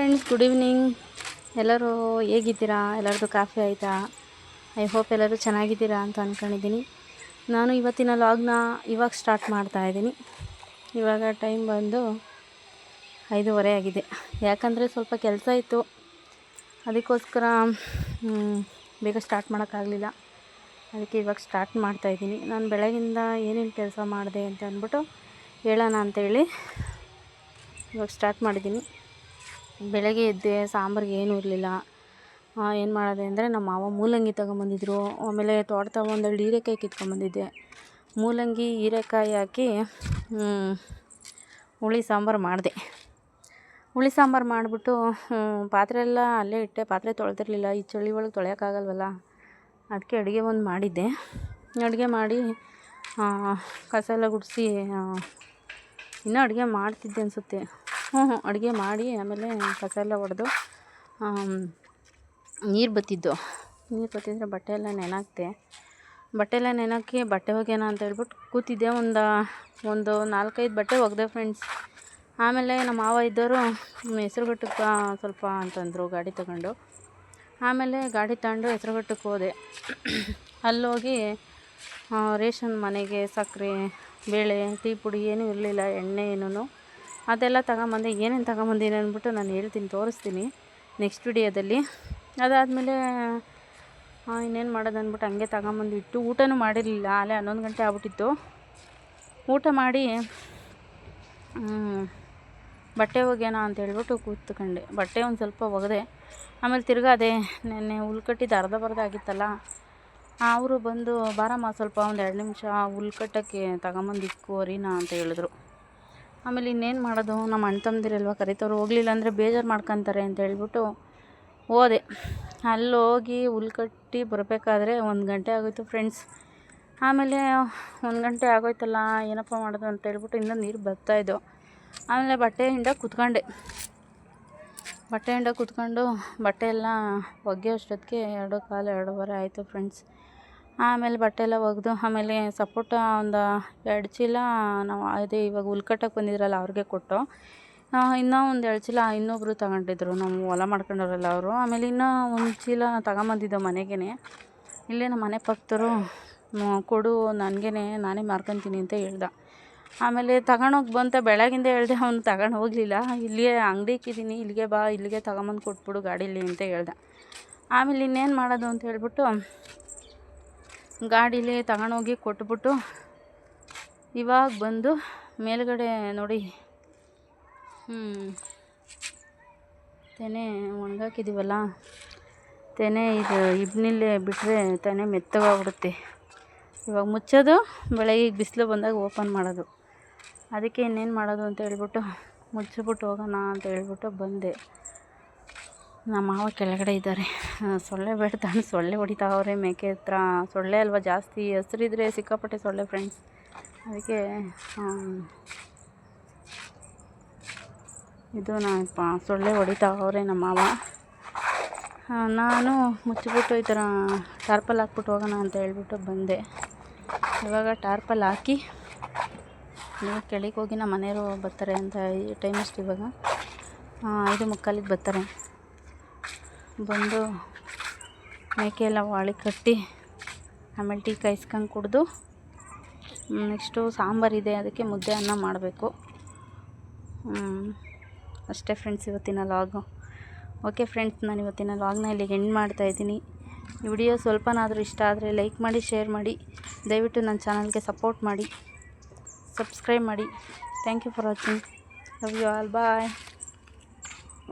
Friends good evening ಎಲ್ಲರೂ ಹೇಗಿದ್ದೀರಾ? ಎಲ್ಲರದ್ದು ಕಾಫಿ ಆಯಿತಾ? ಐ ಹೋಪ್ ಎಲ್ಲರೂ ಚೆನ್ನಾಗಿದ್ದೀರಾ ಅಂತ ಅಂದ್ಕೊಂಡಿದ್ದೀನಿ ನಾನು ಇವತ್ತಿನ ಲಾಗ್ನ ಇವಾಗ ಸ್ಟಾರ್ಟ್ ಮಾಡ್ತಾ ಇದ್ದೀನಿ. ಇವಾಗ ಟೈಮ್ ಬಂದು ಐದೂವರೆ ಆಗಿದೆ. ಯಾಕಂದರೆ ಸ್ವಲ್ಪ ಕೆಲಸ ಇತ್ತು. ಅದಕ್ಕೋಸ್ಕರ ಬೇಗ ಸ್ಟಾರ್ಟ್ ಮಾಡೋಕ್ಕಾಗಲಿಲ್ಲ. ಅದಕ್ಕೆ ಇವಾಗ ಸ್ಟಾರ್ಟ್ ಮಾಡ್ತಾಯಿದ್ದೀನಿ ನಾನು ಬೆಳಗಿಂದ ಏನೇನು ಕೆಲಸ ಮಾಡಿದೆ ಅಂತ ಅಂದ್ಬಿಟ್ಟು ಹೇಳೋಣ ಅಂತೇಳಿ ಇವಾಗ ಸ್ಟಾರ್ಟ್ ಮಾಡಿದ್ದೀನಿ. ಬೆಳಗ್ಗೆ ಎದ್ದೆ, ಸಾಂಬಾರ್ಗೆ ಏನೂ ಇರಲಿಲ್ಲ. ಏನು ಮಾಡಿದೆ ಅಂದರೆ ನಮ್ಮ ಮಾವ ಮೂಲಂಗಿ ತಗೊಂಬಂದಿದ್ರು. ಆಮೇಲೆ ತೋಟದಾಗ ಒಂದೆರಡು ಹೀರೆಕಾಯಿ ಕಿತ್ಕೊಂಬಂದಿದ್ದೆ. ಮೂಲಂಗಿ, ಹೀರೆಕಾಯಿ ಹಾಕಿ ಹುಳಿ ಸಾಂಬಾರು ಮಾಡಿದೆ. ಹುಳಿ ಸಾಂಬಾರು ಮಾಡಿಬಿಟ್ಟು ಪಾತ್ರೆ ಎಲ್ಲ ಅಲ್ಲೇ ಇಟ್ಟೆ. ಪಾತ್ರೆ ತೊಳೆದಿರಲಿಲ್ಲ. ಈ ಚಳಿ ಒಳಗೆ ತೊಳೆಯೋಕ್ಕಾಗಲ್ವಲ್ಲ ಅದಕ್ಕೆ ಅಡುಗೆ ಒಂದು ಮಾಡಿದ್ದೆ. ಅಡುಗೆ ಮಾಡಿ ಕಸ ಎಲ್ಲ ಗುಡಿಸಿ ಇನ್ನೂ ಅಡುಗೆ ಮಾಡ್ತಿದ್ದೆ ಅನಿಸುತ್ತೆ. ಹ್ಞೂ ಹ್ಞೂ ಅಡುಗೆ ಮಾಡಿ ಆಮೇಲೆ ಕಸ ಎಲ್ಲ ಹೊಡೆದು ನೀರು ಬತ್ತಿದ್ದು. ನೀರು ಬತ್ತಿದ್ರೆ ಬಟ್ಟೆ ಎಲ್ಲ ನೆನೆಹಾಕ್ದೆ ಬಟ್ಟೆ ಎಲ್ಲ ನೆನಕ್ಕೆ ಬಟ್ಟೆ ಒಗೆಯೋಣ ಅಂತ ಹೇಳ್ಬಿಟ್ಟು ಕೂತಿದ್ದೆ. ಒಂದು ಒಂದು ನಾಲ್ಕೈದು ಬಟ್ಟೆ ಒಗೆದೆ ಫ್ರೆಂಡ್ಸ್ ಆಮೇಲೆ ನಮ್ಮ ಮಾವ ಇದ್ದವರು ಹೆಸರುಘಟ್ಟಕ್ಕೆ ಸ್ವಲ್ಪ ಅಂತಂದರು ಗಾಡಿ ತಗೊಂಡು. ಆಮೇಲೆ ಗಾಡಿ ತಗೊಂಡು ಹೆಸ್ರುಘಟ್ಟಕ್ಕೆ ಹೋದೆ. ಅಲ್ಲೋಗಿ ರೇಷನ್ ಮನೆಗೆ ಸಕ್ಕರೆ, ಬೇಳೆ, ಟೀ ಪುಡಿ ಏನೂ ಇರಲಿಲ್ಲ, ಎಣ್ಣೆ ಏನೂ ಅದೆಲ್ಲ ತಗೊಂಬಂದೆ, ಏನೇನು ತಗೊಂಬಂದಿನಿ ಅಂದ್ಬಿಟ್ಟು ನಾನು ಹೇಳ್ತೀನಿ, ತೋರಿಸ್ತೀನಿ ನೆಕ್ಸ್ಟ್ ವಿಡಿಯೋದಲ್ಲಿ. ಅದಾದಮೇಲೆ ಇನ್ನೇನು ಮಾಡೋದು ಅಂದ್ಬಿಟ್ಟು ಹಂಗೆ ತಗೊಂಬಂದು ಇಟ್ಟು ಊಟನೂ ಮಾಡಿರಲಿಲ್ಲ ಅಲ್ಲೇ ಹನ್ನೊಂದು ಗಂಟೆ ಆಗ್ಬಿಟ್ಟಿತ್ತು. ಊಟ ಮಾಡಿ ಬಟ್ಟೆ ಒಗೆಯೋಣ ಅಂತ ಹೇಳ್ಬಿಟ್ಟು ಕೂತ್ಕೊಂಡೆ. ಬಟ್ಟೆ ಒಂದು ಸ್ವಲ್ಪ ಒಗೆದೆ, ಆಮೇಲೆ ತಿರ್ಗಾ ಅದೇ ನೆನ್ನೆ ಹುಲ್ ಕಟ್ಟಿದ್ದು ಅರ್ಧ ಬರ್ಧ ಆಗಿತ್ತಲ್ಲ, ಅವರು ಬಂದು, ಬಾರಮ್ಮ ಸ್ವಲ್ಪ ಒಂದು ಎರಡು ನಿಮಿಷ ಹುಲ್ ಕಟ್ಟೋಕ್ಕೆ ತಗೊಂಬಂದು ಅಂತ ಹೇಳಿದ್ರು. ಆಮೇಲೆ ಇನ್ನೇನು ಮಾಡೋದು? ನಮ್ಮ ಅಣ್ಣ ತಮ್ಮದಿರಲ್ವ? ಕರಿತವ್ರು ಹೋಗಲಿಲ್ಲ ಅಂದರೆ ಬೇಜಾರು ಮಾಡ್ಕೊತಾರೆ ಅಂತ ಹೇಳ್ಬಿಟ್ಟು ಹೋದೆ. ಅಲ್ಲೋಗಿ ಹುಲ್ ಕಟ್ಟಿ ಬರಬೇಕಾದ್ರೆ ಒಂದು ಗಂಟೆ ಆಗೋಯ್ತು ಫ್ರೆಂಡ್ಸ್ ಆಮೇಲೆ, ಒಂದು ಗಂಟೆ ಆಗೋಯ್ತಲ್ಲ, ಏನಪ್ಪ ಮಾಡೋದು ಅಂತ ಹೇಳ್ಬಿಟ್ಟು ಇನ್ನೂ ನೀರು ಬರ್ತಾಯಿದ್ದೋ ಆಮೇಲೆ ಬಟ್ಟೆ ಕುತ್ಕೊಂಡೆ. ಬಟ್ಟೆಯಿಂದ ಕೂತ್ಕೊಂಡು ಬಟ್ಟೆ ಎಲ್ಲ ಒಗೆಯೋ ಅಷ್ಟೊತ್ತಿಗೆ ಎರಡು ಕಾಲು ಎರಡೂವರೆ ಆಯಿತು ಫ್ರೆಂಡ್ಸ್ ಆಮೇಲೆ ಬಟ್ಟೆ ಎಲ್ಲ ಒಗೆದು, ಆಮೇಲೆ ಸಪೋಟ ಒಂದು ಎರಡು ಚೀಲ ನಾವು ಅದೇ ಇವಾಗ ಉಲ್ಕಟ್ಟಕ್ಕೆ ಬಂದಿದ್ರಲ್ಲ ಅವ್ರಿಗೆ ಕೊಟ್ಟು ಇನ್ನೂ ಒಂದು ಎರಡು ಚೀಲ ಇನ್ನೊಬ್ಬರು ತಗೊಂಡಿದ್ರು, ನಮ್ಮ ಹೊಲ ಮಾಡ್ಕೊಂಡವ್ರಲ್ಲ ಅವರು. ಆಮೇಲೆ ಇನ್ನೂ ಒಂದು ಚೀಲ ತಗೊಂಬಂದಿದ್ದೋ ಮನೆಗೇ ಇಲ್ಲೇ ನಮ್ಮ ಮನೆ ಪಕ್ಕದವರು ಕೊಡು ನನಗೇ ನಾನೇ ಮಾರ್ಕೊತೀನಿ ಅಂತ ಹೇಳ್ದೆ. ಆಮೇಲೆ ತಗೊಂಡೋಗಿ ಬಂತ, ಬೆಳಗಿಂದ ಹೇಳ್ದೆ ಅವ್ನು ತಗೊಂಡು ಹೋಗಲಿಲ್ಲ. ಇಲ್ಲಿಯೇ ಇಕ್ಕಿದ್ದೀನಿ ಇಲ್ಲಿಗೆ ಬಾ, ಇಲ್ಲಿಗೆ ತಗೊಂಬಂದು ಕೊಟ್ಬಿಡು ಗಾಡೀಲಿ ಅಂತ ಹೇಳ್ದೆ. ಆಮೇಲೆ ಇನ್ನೇನು ಮಾಡೋದು ಅಂತ ಹೇಳ್ಬಿಟ್ಟು ಗಾಡೀಲಿ ತಗೊಂಡೋಗಿ ಕೊಟ್ಬಿಟ್ಟು ಇವಾಗ ಬಂದು ಮೇಲುಗಡೆ ನೋಡಿ. ತೆನೆ ಒಣಗಾಕಿದ್ದೀವಲ್ಲ ತೆನೆ ಇದು ಇಬ್ನಿಲ್ಲೇ ಬಿಟ್ಟರೆ ತೆನೆ ಮೆತ್ತಗಾಗ್ಬಿಡುತ್ತೆ. ಇವಾಗ ಮುಚ್ಚೋದು, ಬೆಳಗ್ಗೆ ಬಿಸಿಲು ಬಂದಾಗ ಓಪನ್ ಮಾಡೋದು. ಅದಕ್ಕೆ ಇನ್ನೇನು ಮಾಡೋದು ಅಂತ ಹೇಳ್ಬಿಟ್ಟು ಮುಚ್ಚಿಬಿಟ್ಟು ಹೋಗೋಣ ಅಂತ ಹೇಳ್ಬಿಟ್ಟು ಬಂದೆ. ನಮ್ಮ ಮಾವ ಕೆಳಗಡೆ ಇದ್ದಾರೆ. ಸೊಳ್ಳೆ ಬೇಡ್ತಾನೆ, ಸೊಳ್ಳೆ ಹೊಡಿತಾವ್ರೆ ಮೇಕೆ ಹತ್ರ. ಸೊಳ್ಳೆ ಅಲ್ವಾ ಜಾಸ್ತಿ, ಹಸ್ರಿದ್ರೆ ಸಿಕ್ಕಾಪಟ್ಟೆ ಸೊಳ್ಳೆ ಫ್ರೆಂಡ್ಸ್ ಅದಕ್ಕೆ ಇದು ನಾನು ಸೊಳ್ಳೆ ಹೊಡಿತಾವ್ರೆ ನಮ್ಮ ಮಾವ. ನಾನು ಮುಚ್ಚಿಬಿಟ್ಟು ಈ ಥರ ಟಾರ್ಪಲ್ ಹಾಕ್ಬಿಟ್ಟು ಹೋಗೋಣ ಅಂತ ಹೇಳ್ಬಿಟ್ಟು ಬಂದೆ. ಇವಾಗ ಟಾರ್ಪಲ್ ಹಾಕಿ ನೀವು ಕೆಳಗೆ ಹೋಗಿ ನಮ್ಮ ಮನೆಯವರು ಬರ್ತಾರೆ ಅಂತ, ಈ ಟೈಮ್ ಎಷ್ಟು ಇವಾಗ ಐದು ಮುಕ್ಕಾಲಿಗೆ ಬರ್ತಾರೆ. ಬಂದು ಮೇಕೆ ಎಲ್ಲ ವಾಳಿ ಕಟ್ಟಿ ಆಮೇಲೆ ಟೀ ಕಾಯಿಸ್ಕೊಂಡು ಕುಡಿದು ನೆಕ್ಸ್ಟು ಸಾಂಬಾರಿದೆ ಅದಕ್ಕೆ ಮುದ್ದೆ ಅನ್ನ ಮಾಡಬೇಕು. ಅಷ್ಟೇ ಫ್ರೆಂಡ್ಸ್ ಇವತ್ತಿನ ಲಾಗು ಓಕೆ ಫ್ರೆಂಡ್ಸ್ ನಾನು ಇವತ್ತಿನ ಲಾಗ್ನ ಇಲ್ಲಿಗೆ ಎಂಡ್ ಮಾಡ್ತಾಯಿದ್ದೀನಿ ಈ ವಿಡಿಯೋ ಸ್ವಲ್ಪನಾದರೂ ಇಷ್ಟ ಆದರೆ ಲೈಕ್ ಮಾಡಿ ಶೇರ್ ಮಾಡಿ. ದಯವಿಟ್ಟು ನನ್ನ ಚಾನಲ್ಗೆ ಸಪೋರ್ಟ್ ಮಾಡಿ. ಸಬ್ಸ್ಕ್ರೈಬ್ ಮಾಡಿ. Thank you for watching love you all bye